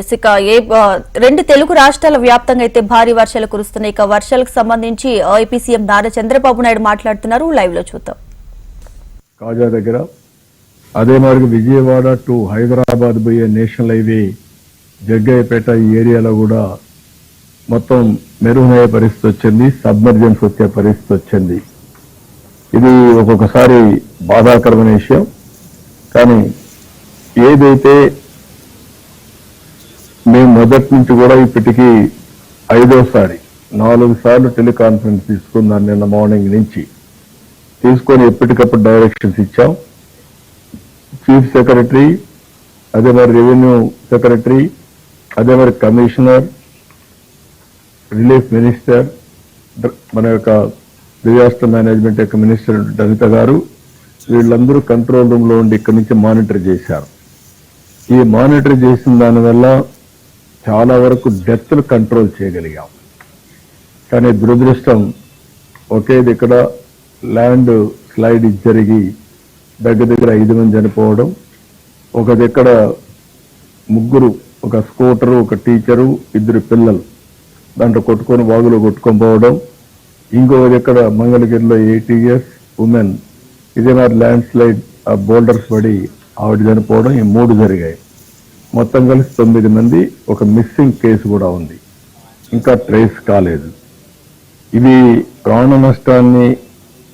Yes ఇక ఏ రెండు తెలుగు రాష్ట్రాల వ్యాప్తంగా అయితే భారీ వర్షాలు కురుస్తున్నాయి. ఇక వర్షాలకు సంబంధించి ఏపీ సీఎం నారా చంద్రబాబు నాయుడు మాట్లాడుతున్నారు. లైవ్లో చూద్దాం. కాజా దగ్గర అదే మార్గం విజయవాడ టు హైదరాబాద్ పోయే నేషనల్ హైవే జగ్గయ్యపేట ఈ ఏరియాలో కూడా మొత్తం మెరుగునయ్యే పరిస్థితి వచ్చింది. సబ్మర్జెన్స్ వచ్చే పరిస్థితి వచ్చింది. ఇది ఒక్కొక్కసారి బాధాకరమైన విషయం. కానీ ఏదైతే మొదటి నుంచి కూడా ఇప్పటికీ ఐదోసారి నాలుగు సార్లు టెలికాన్ఫరెన్స్ తీసుకున్నాను నిన్న మార్నింగ్ నుంచి. తీసుకొని ఎప్పటికప్పుడు డైరెక్షన్స్ ఇచ్చాం. చీఫ్ సెక్రటరీ అదే మరి రెవెన్యూ సెక్రటరీ అదే మరి కమిషనర్ రిలీఫ్ మినిస్టర్ మన యొక్క డిజాస్టర్ మేనేజ్మెంట్ యొక్క మినిస్టర్ దళిత గారు వీళ్ళందరూ కంట్రోల్ రూమ్లో ఉండి ఇక్కడి నుంచి మానిటర్ చేశారు. ఈ మానిటర్ చేసిన దానివల్ల చాలా వరకు డెత్లు కంట్రోల్ చేయగలిగాం. కానీ దురదృష్టం ఒకేది ఇక్కడ ల్యాండ్ స్లైడ్ జరిగి దగ్గర దగ్గర ఐదు మంది చనిపోవడం ఒక దగ్గర ముగ్గురు ఒక స్కూటరు ఒక టీచరు ఇద్దరు పిల్లలు దాంట్లో కొట్టుకొని వాగులో కొట్టుకొని పోవడం ఇంకో దగ్గర మంగళగిరిలో ఎయిటీ ఇయర్స్ ఉమెన్ ఇదే మరి ల్యాండ్ స్లైడ్ ఆ బోల్డర్స్ పడి ఆవిడ చనిపోవడం ఈ మూడు జరిగాయి. మొత్తం కలిసి తొమ్మిది మంది ఒక మిస్సింగ్ కేసు కూడా ఉంది. ఇంకా ట్రేస్ కాలేదు. ఇవి ప్రాణ నష్టాన్ని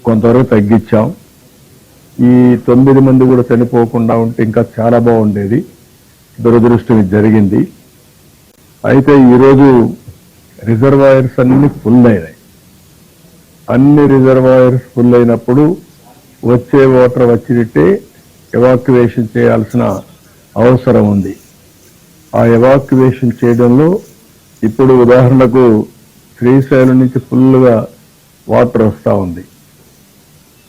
కొంతవరకు తగ్గించాం. ఈ తొమ్మిది మంది కూడా చనిపోకుండా ఉంటే ఇంకా చాలా బాగుండేది. దురదృష్టం జరిగింది. అయితే ఈరోజు రిజర్వాయర్స్ అన్ని ఫుల్ అయినాయి. అన్ని రిజర్వాయర్స్ ఫుల్ అయినప్పుడు వచ్చే వాటర్ వచ్చినట్టే ఎవాక్యువేషన్ చేయాల్సిన అవసరం ఉంది. ఆ ఎవాక్యువేషన్ చేయడంలో ఇప్పుడు ఉదాహరణకు శ్రీశైలం నుంచి ఫుల్గా వాటర్ వస్తూ ఉంది.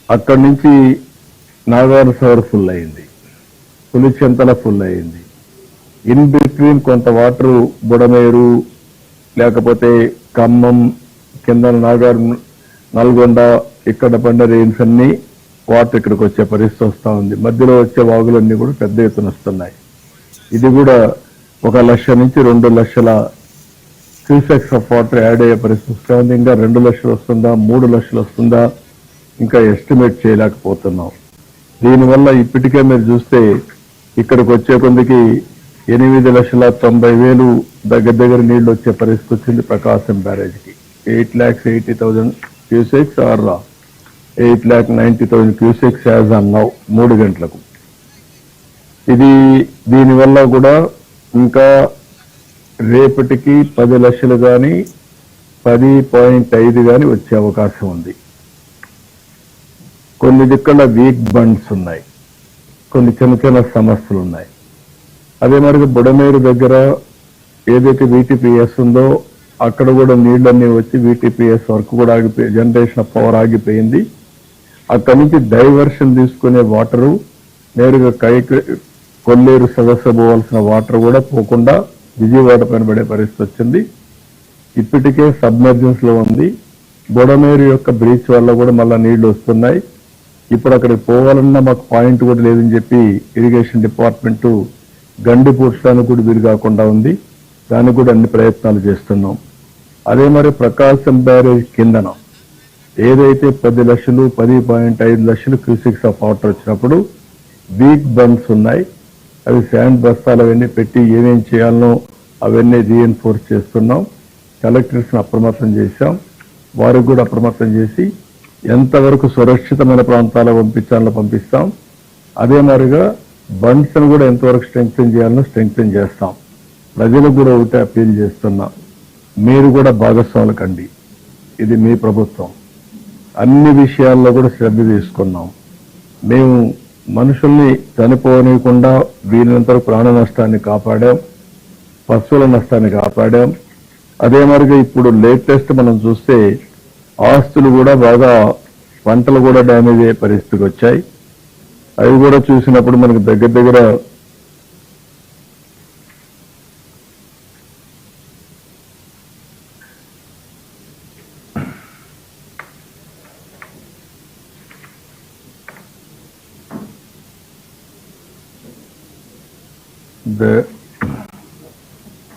అక్కడి నుంచి నాగార్ సవర్ ఫుల్ అయింది. పులిచెంతల ఫుల్ అయింది. ఇన్ బిట్వీన్ కొంత వాటర్ బుడమేరు లేకపోతే ఖమ్మం కింద నాగార్ నల్గొండ ఇక్కడ పడిన రెయిన్స్ అన్ని వాటర్ ఇక్కడికి వచ్చే పరిస్థితి వస్తూ ఉంది. మధ్యలో వచ్చే వాగులన్నీ కూడా పెద్ద ఎత్తున వస్తున్నాయి. ఇది కూడా ఒక లక్ష నుంచి రెండు లక్షల క్యూసెక్స్ ఆఫ్ వాటర్ యాడ్ అయ్యే పరిస్థితి ఇంకా రెండు లక్షలు వస్తుందా మూడు లక్షలు వస్తుందా ఇంకా ఎస్టిమేట్ చేయలేకపోతున్నాం. దీనివల్ల ఇప్పటికే మీరు చూస్తే ఇక్కడికి వచ్చే కొందికి ఎనిమిది లక్షల తొంభై వేలు దగ్గర దగ్గర నీళ్ళు వచ్చే పరిస్థితి వచ్చింది Prakasam బ్యారేజ్కి. Eight lakhs eighty thousand cusecs or eight lakh ninety thousand cusecs as అన్నావు మూడు గంటలకు. ఇది దీనివల్ల కూడా ఇంకా రేపటికి పది లక్షలు కానీ పది పాయింట్ ఐదు కానీ వచ్చే అవకాశం ఉంది. కొన్ని దిక్కుల వీక్ బండ్స్ ఉన్నాయి. కొన్ని చిన్న చిన్న సమస్యలు ఉన్నాయి. అదే మరి బుడమేరు దగ్గర ఏదైతే వీటీపీఎస్ ఉందో అక్కడ కూడా నీళ్ళన్నీ వచ్చి వీటీపీఎస్ వర్క్ కూడా ఆగిపోయి జనరేషన్ ఆఫ్ పవర్ ఆగిపోయింది. అక్కడి నుంచి డైవర్షన్ తీసుకునే వాటరు నేరుగా కైక్ కొల్లేరు సదస్సు పోవాల్సిన వాటర్ కూడా పోకుండా విజయవాడ పైన పడే పరిస్థితి వచ్చింది. ఇప్పటికే సబ్మర్జెన్స్లో ఉంది. బొడమేరు యొక్క బ్రీచ్ వల్ల కూడా మళ్ళా నీళ్ళు వస్తున్నాయి. ఇప్పుడు అక్కడికి పోవాలన్నా మాకు పాయింట్ కూడా లేదని చెప్పి ఇరిగేషన్ డిపార్ట్మెంట్ గండి పూడ్చడానికి కూడా వీలు కాకుండా ఉంది. దానికి కూడా అన్ని ప్రయత్నాలు చేస్తున్నాం. అదే మరి ప్రకాశం బ్యారేజ్ కిందన ఏదైతే పది లక్షలు పది పాయింట్ ఐదు లక్షలు క్యూసిక్స్ ఆఫ్ వాటర్ వచ్చినప్పుడు వీక్ బండ్స్ ఉన్నాయి. అవి శాండ్ బస్తాలు అవన్నీ పెట్టి ఏమేం చేయాలనో అవన్నీ రీఎన్ఫోర్స్ చేస్తున్నాం. కలెక్టర్స్ని అప్రమత్తం చేశాం. వారికి కూడా అప్రమత్తం చేసి ఎంతవరకు సురక్షితమైన ప్రాంతాలకు పంపించాలని పంపిస్తాం. అదే మాదిరిగా బండ్స్ను కూడా ఎంతవరకు స్ట్రెంగ్తన్ చేయాలనో స్ట్రెంగ్తన్ చేస్తాం. ప్రజలకు కూడా ఒకటే అప్పీల్ చేస్తున్నా. మీరు కూడా భాగస్వాములు కండి. ఇది మీ ప్రభుత్వం. అన్ని విషయాల్లో కూడా శ్రద్ధ తీసుకున్నాం. మేము మనుషుల్ని చనిపోనీయకుండా వీలైనంత ప్రాణ నష్టాన్ని కాపాడాం పశువుల నష్టాన్ని కాపాడాం. అదే మరిగా ఇప్పుడు లేటెస్ట్ మనం చూస్తే ఆస్తులు కూడా బాగా పంటలు కూడా డ్యామేజ్ అయ్యే పరిస్థితికి వచ్చాయి. అవి కూడా చూసినప్పుడు మనకు దగ్గర దగ్గర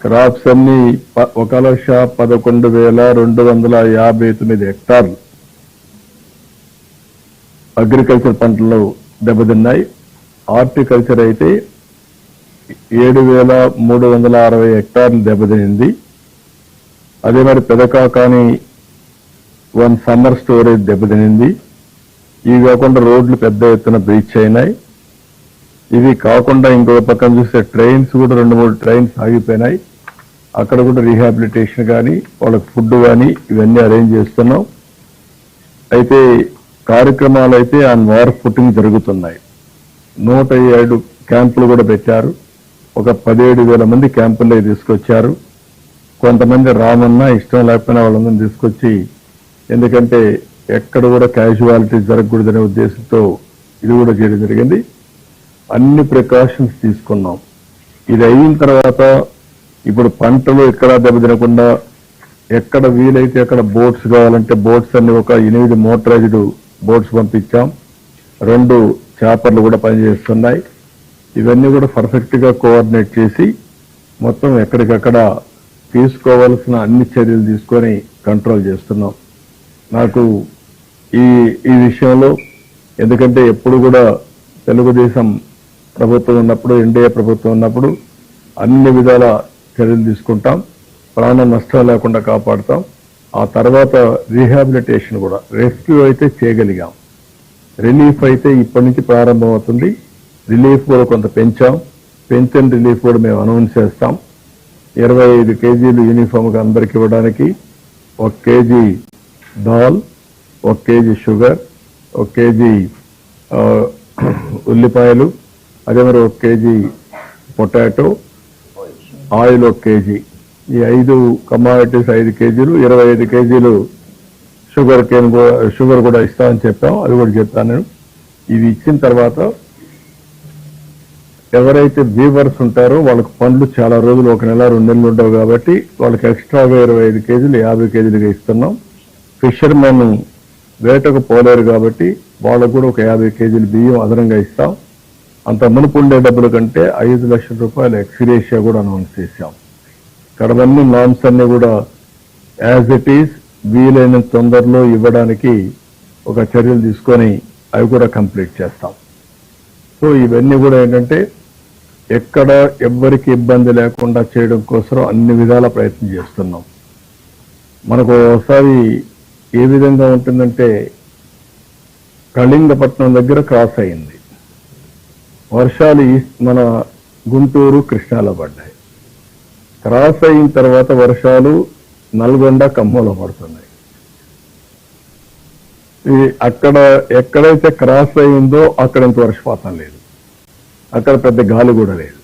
క్రాప్స్ అన్ని ఒక లక్ష పదకొండు వేల రెండు వందల యాభై తొమ్మిది హెక్టార్లు. అగ్రికల్చర్ పంటలు దెబ్బతిన్నాయి. హార్టికల్చర్ అయితే ఏడు వేల మూడు వందల అరవై హెక్టార్లు దెబ్బతినింది. అదే మరి పెదకాకాని వన్ సమ్మర్ స్టోరేజ్ దెబ్బతినింది. ఇవి కాకుండా రోడ్లు పెద్ద ఎత్తున బ్రీచ్ అయినాయి. ఇవి కాకుండా ఇంకో పక్కన చూస్తే ట్రైన్స్ కూడా రెండు మూడు ట్రైన్స్ ఆగిపోయినాయి. అక్కడ కూడా రీహాబిలిటేషన్ కానీ వాళ్ళకి ఫుడ్ కానీ ఇవన్నీ అరేంజ్ చేస్తున్నాం. అయితే కార్యక్రమాలు అయితే ఆన్ వార్ ఫుటింగ్ జరుగుతున్నాయి. నూట ఏడు క్యాంపులు కూడా పెట్టారు. ఒక పదిహేడు వేల మంది క్యాంపుల్లో తీసుకొచ్చారు. కొంతమంది రామన్నా ఇష్టం లేకపోయినా వాళ్ళందరినీ తీసుకొచ్చి ఎందుకంటే ఎక్కడ కూడా క్యాజువాలిటీ జరగకూడదనే ఉద్దేశంతో ఇది కూడా చేయడం జరిగింది. అన్ని ప్రికాషన్స్ తీసుకున్నాం. ఇది అయిన తర్వాత ఇప్పుడు పంటలు ఎక్కడ దెబ్బతినకుండా ఎక్కడ వీలైతే అక్కడ బోట్స్ కావాలంటే బోట్స్ అన్ని ఒక ఎనిమిది మోటరైజ్డ్ బోట్స్ పంపించాం. రెండు చేపర్లు కూడా పనిచేస్తున్నాయి. ఇవన్నీ కూడా పర్ఫెక్ట్గా కోఆర్డినేట్ చేసి మొత్తం ఎక్కడికక్కడ తీసుకోవాల్సిన అన్ని చర్యలు తీసుకొని కంట్రోల్ చేస్తున్నాం. నాకు ఈ ఈ విషయంలో ఎందుకంటే ఎప్పుడు కూడా తెలుగుదేశం ప్రభుత్వం ఉన్నప్పుడు ఎన్డీఏ ప్రభుత్వం ఉన్నప్పుడు అన్ని విధాల చర్యలు తీసుకుంటాం. ప్రాణ నష్టం లేకుండా కాపాడుతాం. ఆ తర్వాత రీహాబిలిటేషన్ కూడా రెస్క్యూ అయితే చేయగలిగాం. రిలీఫ్ అయితే ఇప్పటి నుంచి ప్రారంభమవుతుంది. రిలీఫ్ కూడా కొంత పెంచాం. పెంచిన రిలీఫ్ కూడా మేము అనౌన్స్ చేస్తాం. ఇరవై ఐదు కేజీలు యూనిఫామ్గా అందరికి ఇవ్వడానికి ఒక కేజీ దాల్ ఒక కేజీ షుగర్ ఒక కేజీ ఉల్లిపాయలు అదే మరి ఒక కేజీ పొటాటో ఆయిల్ ఒక కేజీ. ఈ ఐదు కమాడిటీస్ ఐదు కేజీలు ఇరవై ఐదు కేజీలు షుగర్ కేన్ షుగర్ కూడా ఇస్తామని చెప్పాం. అది కూడా చెప్తాను నేను. ఇది ఇచ్చిన తర్వాత ఎవరైతే బీవర్స్ ఉంటారో వాళ్ళకి పండ్లు చాలా రోజులు ఒక నెల రెండు నెలలు ఉండవు కాబట్టి వాళ్ళకి ఎక్స్ట్రాగా ఇరవై ఐదు కేజీలు యాభై కేజీలుగా ఇస్తున్నాం. ఫిషర్మెన్ వేటకు పోలేరు కాబట్టి వాళ్ళకు కూడా ఒక యాభై కేజీలు బియ్యం అదనంగా ఇస్తాం. అంత మునుపు ఉండే డబ్బుల కంటే ఐదు లక్షల రూపాయల ఎక్స్గ్రేషియా కూడా అనౌన్స్ చేశాం. కడవన్నీ నామ్స్ అన్ని కూడా యాజ్ ఇట్ ఈస్ వీలైన తొందరలో ఇవ్వడానికి ఒక చర్యలు తీసుకొని అవి కూడా కంప్లీట్ చేస్తాం. సో ఇవన్నీ కూడా ఏంటంటే ఎక్కడ ఎవ్వరికి ఇబ్బంది లేకుండా చేయడం కోసం అన్ని విధాల ప్రయత్నం చేస్తున్నాం. మనకు ఒకసారి ఏ విధంగా ఉంటుందంటే కళింగపట్నం దగ్గర క్రాస్ అయింది. వర్షాలు మన గుంటూరు కృష్ణాలో పడ్డాయి. క్రాస్ అయిన తర్వాత వర్షాలు నల్గొండ ఖమ్మంలో పడుతున్నాయి. ఇది అక్కడ ఎక్కడైతే క్రాస్ అయిందో అక్కడ ఇంత వర్షపాతం లేదు. అక్కడ పెద్ద గాలి కూడా లేదు.